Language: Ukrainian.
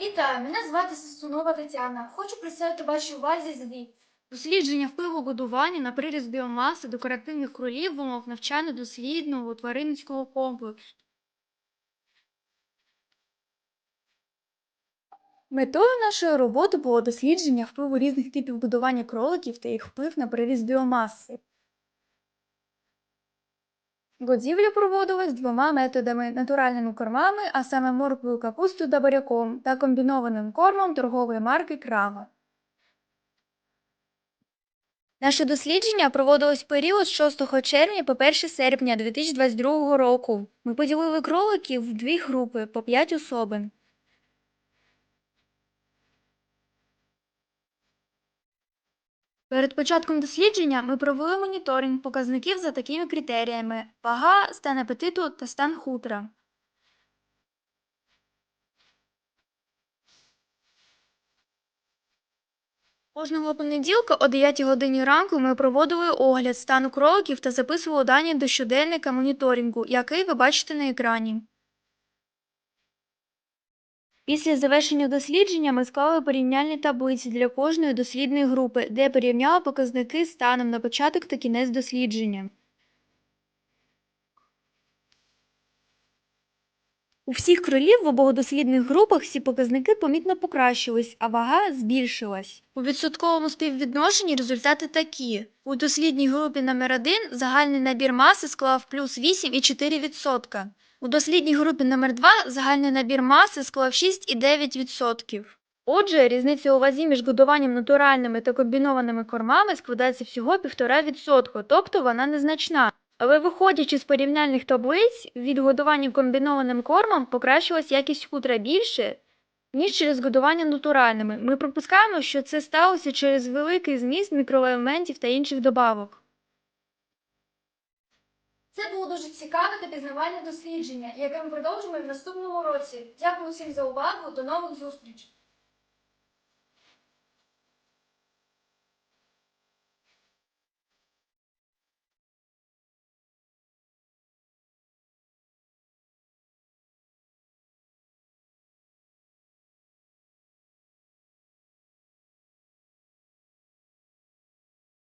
Вітаю, мене звати Сосунова Тетяна. Хочу представити вашій увазі звіт. Дослідження впливу будування на приріст біомаси декоративних кролів в умовах навчально-дослідного тваринницького комплексу. Метою нашої роботи було дослідження впливу різних типів будування кроликів та їх вплив на приріст біомаси. Годівля проводилась двома методами: натуральними кормами, а саме морквою капусту та буряком, та комбінованим кормом торгової марки Крава. Наше дослідження проводилось в період з 6 червня по 1 серпня 2022 року. Ми поділили кроликів в дві групи по 5 особин. Перед початком дослідження ми провели моніторинг показників за такими критеріями: вага, стан апетиту та стан хутра. Кожного понеділка о 9 годині ранку ми проводили огляд стану кроликів та записували дані до щоденника моніторингу, який ви бачите на екрані. Після завершення дослідження ми склали порівняльні таблиці для кожної дослідної групи, де порівняли показники станом на початок та кінець дослідження. У всіх кролів в обох дослідних групах всі показники помітно покращились, а вага збільшилась. У відсотковому співвідношенні результати такі. У дослідній групі номер 1 загальний набір маси склав плюс 8,4%. У дослідній групі номер 2 загальний набір маси склав 6,9%. Отже, різниця у вазі між годуванням натуральними та комбінованими кормами складається всього 1,5%, тобто вона незначна. Але виходячи з порівняльних таблиць, від годування комбінованим кормом покращилась якість хутра більше, ніж через годування натуральними. Ми припускаємо, що це сталося через великий зміст мікроелементів та інших добавок. Це було дуже цікаве та пізнавальне дослідження, яке ми продовжимо в наступному році. Дякую всім за увагу. До нових зустрічей!